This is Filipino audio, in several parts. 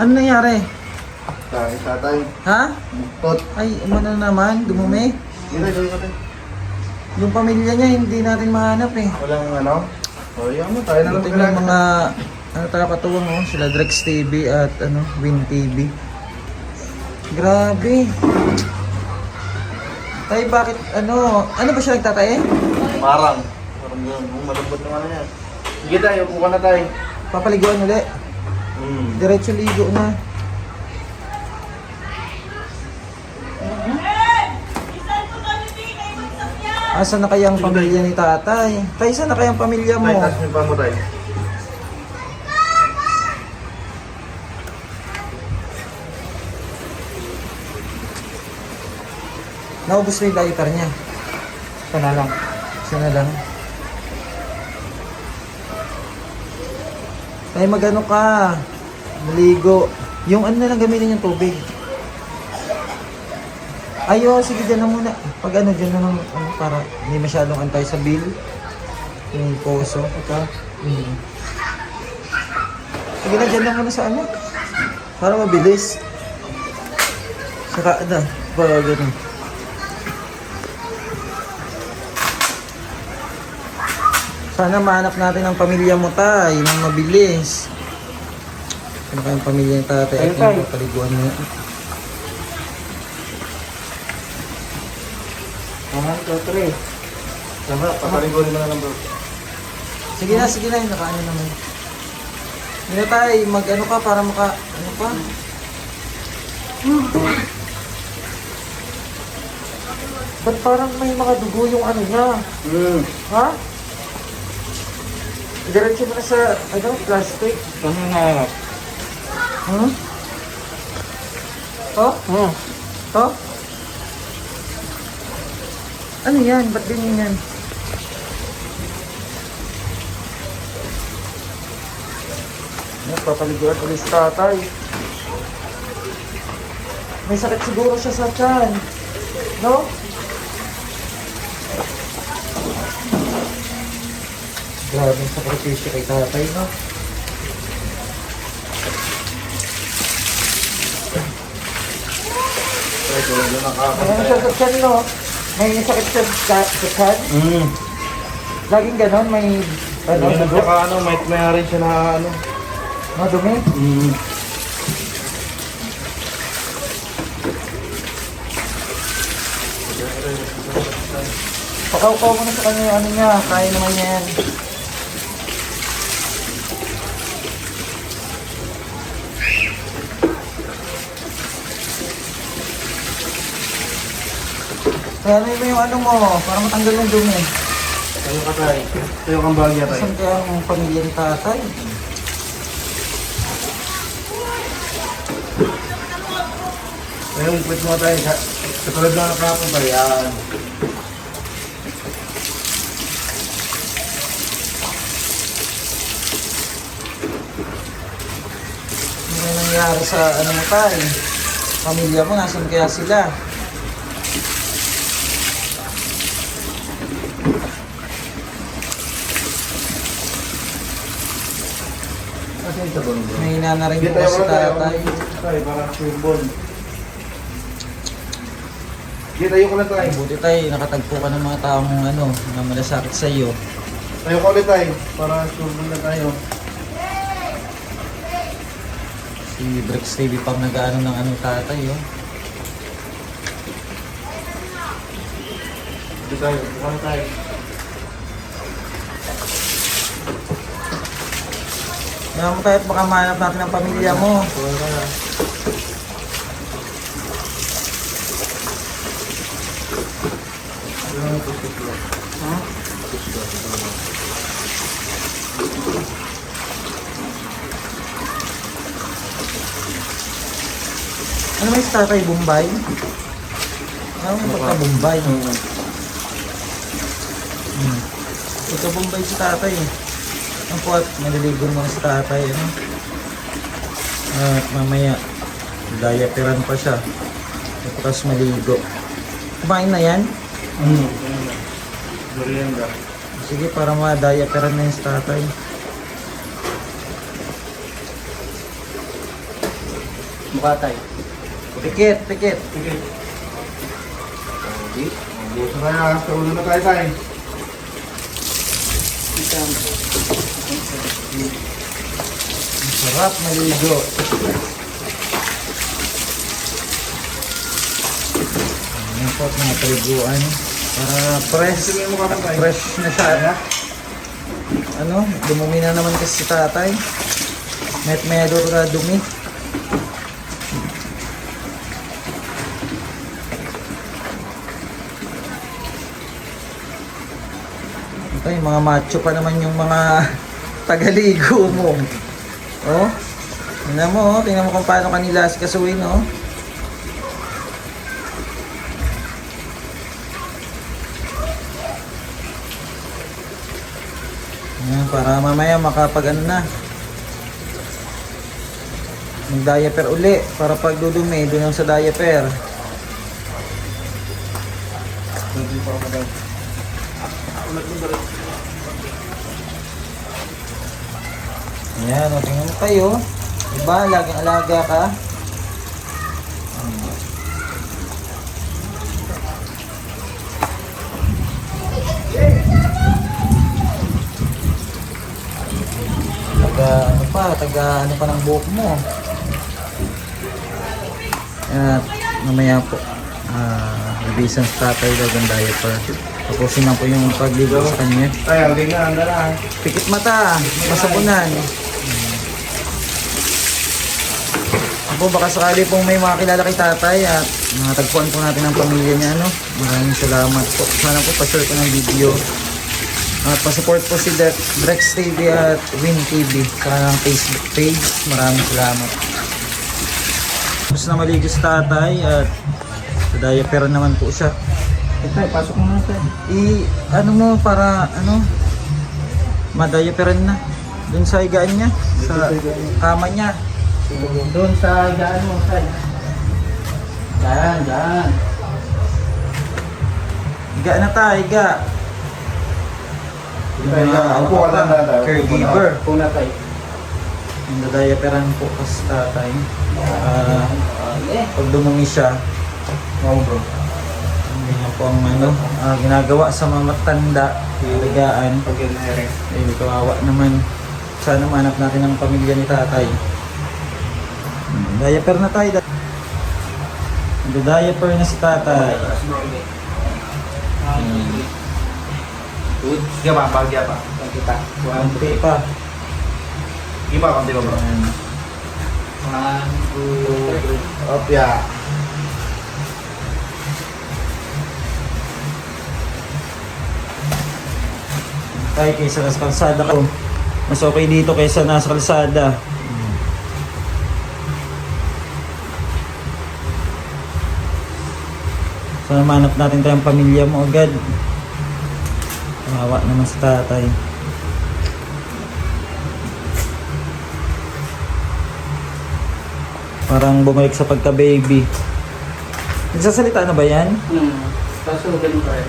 Ano nangyari? Tayo, tatay. Ha? Buktot. Ay, umano naman, dumumi. Dito, dito, dito. Yung pamilya niya, hindi natin mahanap eh. Walang ano? O, yan mo, tayo na lang Ito yung mga, ano tayo katuwang oh, sila Drex TV at ano, Win TV. Grabe. Tay, bakit, ano, ano ba siya nagtatae? Parang. Parang gano'n. Oh, malambot naman na yan. Sige tayo, upo ka na tayo. Papaliguan uli. Hmm. Diretso ligo na. Asa na kayang pamilya ni tatay? Tay, saan na kayang pamilya mo? Tayo, taas mo paa mo tayo. Naubos na yung diaper niya. Ito na lang. Isa na lang. Tay, magano ka? Maligo. Yung ano na lang gamitin yung tubig. Ayo, sige dyan na muna. Pag ano, dyan na lang, ano, para hindi masyadong antay sa bill. Yung poso. Ito. Hmm. Sige na, dyan na muna sa ano. Para mabilis. Saka, ano, para ganun. Sana mahanap natin ang pamilya mo tay, nang mabilis. Ano kayang pamilya ni tatay at yung paliguan mo. One, two, three. Tama, papaligurin mo na lang bro. Sige na, sige na, yung nakaano naman. Hindi na tay, mag ano ka para maka, ano pa? Ba't parang may mga dugo yung ano niya? Hmm. Ha? Diretso mo na sa, ano, plastic. Ano na? Hmm? To? Hmm. To? Ano yan? Ba't ganyan yan? Nagpapaliguan ulit si tatay. May sakit siguro siya sa tiyan. No? Grabe ang sakripisyo kay tatay, no? Tayo, tulad na nakakapag Ano siya sa tiyan, no? May sakit siya sa sa tiyan. Hmm. Laging ganon, may ano, Ano, dugo. saka ano, may rin siya na ano. Madumi. Hmm. Pakaw-kaw mo na sa kanya yung ano niya, kaya naman yan. Kaya ano yung ano mo, para matanggal yung dumi. Tayo ka tayo. Tayo kang bagya tayo. Saan kaya ang pamilya ni tatay? Tayo, upit mo tayo. Sa- Katulad na nakakapag ba yan? Ano yung nangyari sa ano mo tayo? Pamilya mo, nasan kaya sila? Kasi ito ba? May na rin Hindi po tayo si ka tayo. tatay. Tayo, parang surbon. Hindi tayo ko lang tayo. Buti tayo, nakatagpo ka ng mga taong ano, na malasakit sa iyo. Tayo ko ulit tayo. Para surbon na tayo. Si Brex TV pang nag-ano ng ano tatay, oh. Dito tayo. Bukan tayo. Mo tayo at baka mahanap natin ang pamilya mo. Ano Ha? Ano may sa tatay, Bombay? Ano may pagka Bombay? Hmm. Pagka Bombay si tatay. eh. Ang po at maliligo mo na si tatay. Ano? At mamaya, diaperan pa siya. Tapos maligo. Kumain na yan? Hmm. Merienda. Sige, para ma-diaperan na yung si tatay. Mukha tayo. Pikit, pikit. Sige. Okay. Buso na yan. Sa ulo na tayo tayo. Ang sarap maligo. Ayan po at mga paliguan. Para fresh. Fresh na siya. Ano, dumumi na naman kasi si tatay. Met medo na dumi. Ay, mga macho pa naman yung mga tagaligo mo. Oh. Tingnan mo, oh. Tingnan mo kung paano kanila sikasuin, oh. Ayan, para mamaya makapag ano na. Mag-diaper uli para pag dudumi, doon sa diaper. Hindi pa ako. Ayan, tingnan mo kayo. Diba, laging alaga ka. Taga, ano pa, taga, ano pa ng buhok mo. At, mamaya po, ah, sa tatay daw ng diaper. Tapusin na po yung pagligo sa kanya. Ay, ang tingnan. Ang dala. Pikit mata, masabunan. Ako baka sakali pong may mga kilala kay tatay at natagpuan po natin ang pamilya niya. Ano? Maraming salamat po. Sana po pa-share ko ng video. At pa-support po si Dex, Drex TV at Win TV sa kanilang Facebook page. Maraming salamat. Tapos na maligo si tatay at sa diaper naman po siya. Ito, pasok mo na tayo. I, ano mo, para, ano, madayaperan na. Doon sa higaan niya, sa kama niya. Doon sa higaan mo, tayo. Diyan, diyan. Higa na tayo, higa. Upo ka lang na tayo. Caregiver. Kung na tayo. Yung dadayaperan po kasi tatay. Eh, pag dumumi siya, Oo, bro. Po ang ano, ah, ginagawa sa mga matanda, rin. Eh, kawawa naman. Sana manap natin ang pamilya ni tatay. Hmm, Diaper na tayo. Nagda-diaper na si tatay. Hmm. Sige pa, bagya pa. kita. Konti pa. Sige pa, konti pa bro. One, two, three. Opya. Tayo kaysa nasa kalsada ka. Mas okay dito kaysa nasa kalsada. Sana manap natin tayong pamilya mo agad. Kawawa naman sa tatay. Parang bumalik sa pagka-baby. Nagsasalita na ba yan? Hmm. Kaso ganun pa rin.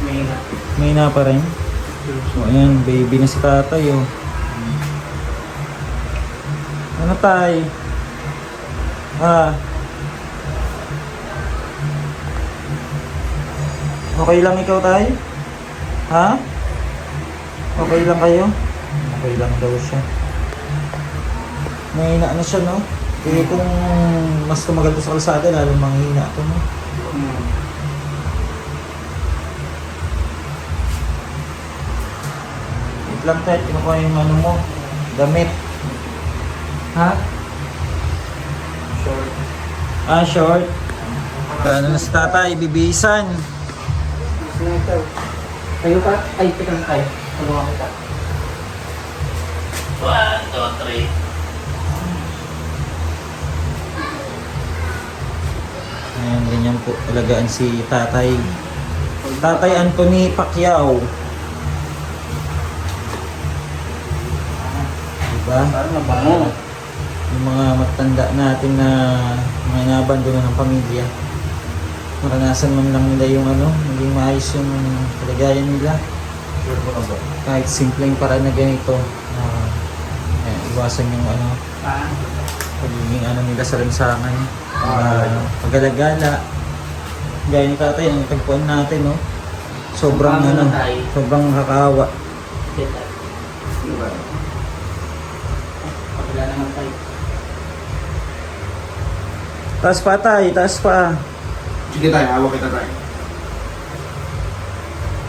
May na. May na pa rin. So, ayan, baby na si tatay, oh. Ano tay? Ah. Okay lang ikaw tay? Ha? Okay lang kayo? Okay lang daw siya. Mahina na siya, no? Eh, kung mas tumagal to sa kalsada, lalo manghina to, no? Hmm. Lang tayo, kinukuha yung ano mo, damit. Ha? Short. Ah, short. Ano na si tatay, bibisan. Na. Tayo ka? Ay, teka lang tayo. Tulungan kita. One, two, three. Ayan, ganyan po talagaan si tatay. Tatay Anthony Pacquiao. Diba? Parang mabango. Yung mga matanda natin na mga nabandono ng pamilya. Maranasan man lang nila yung ano, maging maayos yung kalagayan nila. Na. Kahit simpleng paraan na ganito. na eh, iwasan yung ano, Ah, pagiging ano nila sa lansangan. Ah, Uh, pagalagala. Gaya ni tatay, ang tagpuan natin, no? Sobrang Ang ano, sobrang nakakawa. Sige tayo. Pagkala naman tayo. Taas pa tay, taas pa. Sige tayo, hawak kita tayo.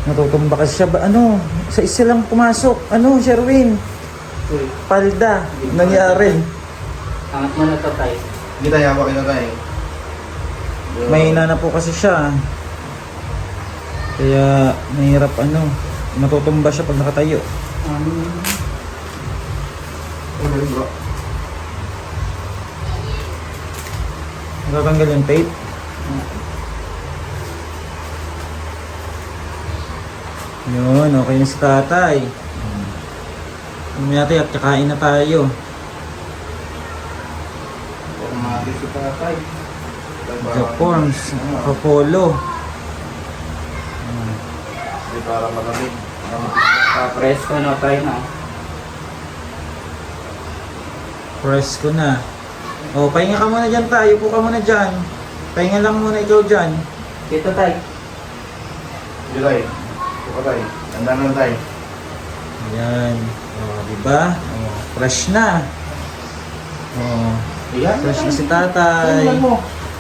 Natutumba kasi siya. Ba, ano, sa isa lang pumasok. Ano, Sherwin? Uy, Palda. Nangyari. angat mo na to tayo. Sige tayo, hawak kita tayo. Mahina na po kasi siya. Kaya, mahirap ano. Matutumba siya pag nakatayo. Um, Ano yun, bro? Natatanggal yung tape. Yun, okay na si tatay. Mamaya tayo at kakain na tayo. Pumati si tatay. Japons, Kapolo. Hindi para malamig. pa-press ko na tayo na. Press ko na. O, pahinga ka muna dyan tayo. Upo ka muna dyan. Pahinga lang muna ikaw dyan. Dito tayo. Sige tayo. Sige tayo. Tanda na tayo. Ayan. O, diba? O, fresh na. O, Ayan. fresh na si tatay. Tingnan mo.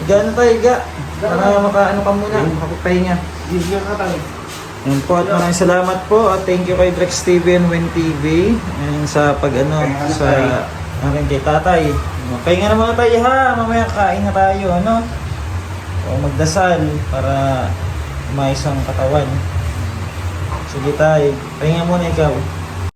Higa na tayo, higa. Para makaano ka muna. Makapahinga. Sige ka tayo. Yan po at maraming salamat po at thank you kay Drex TV and Win TV and sa pag ano sa akin kay tatay. Pahinga na muna tayo ha, mamaya kain na tayo ano. O magdasal para maisang katawan. Sige tay, pahinga muna ikaw.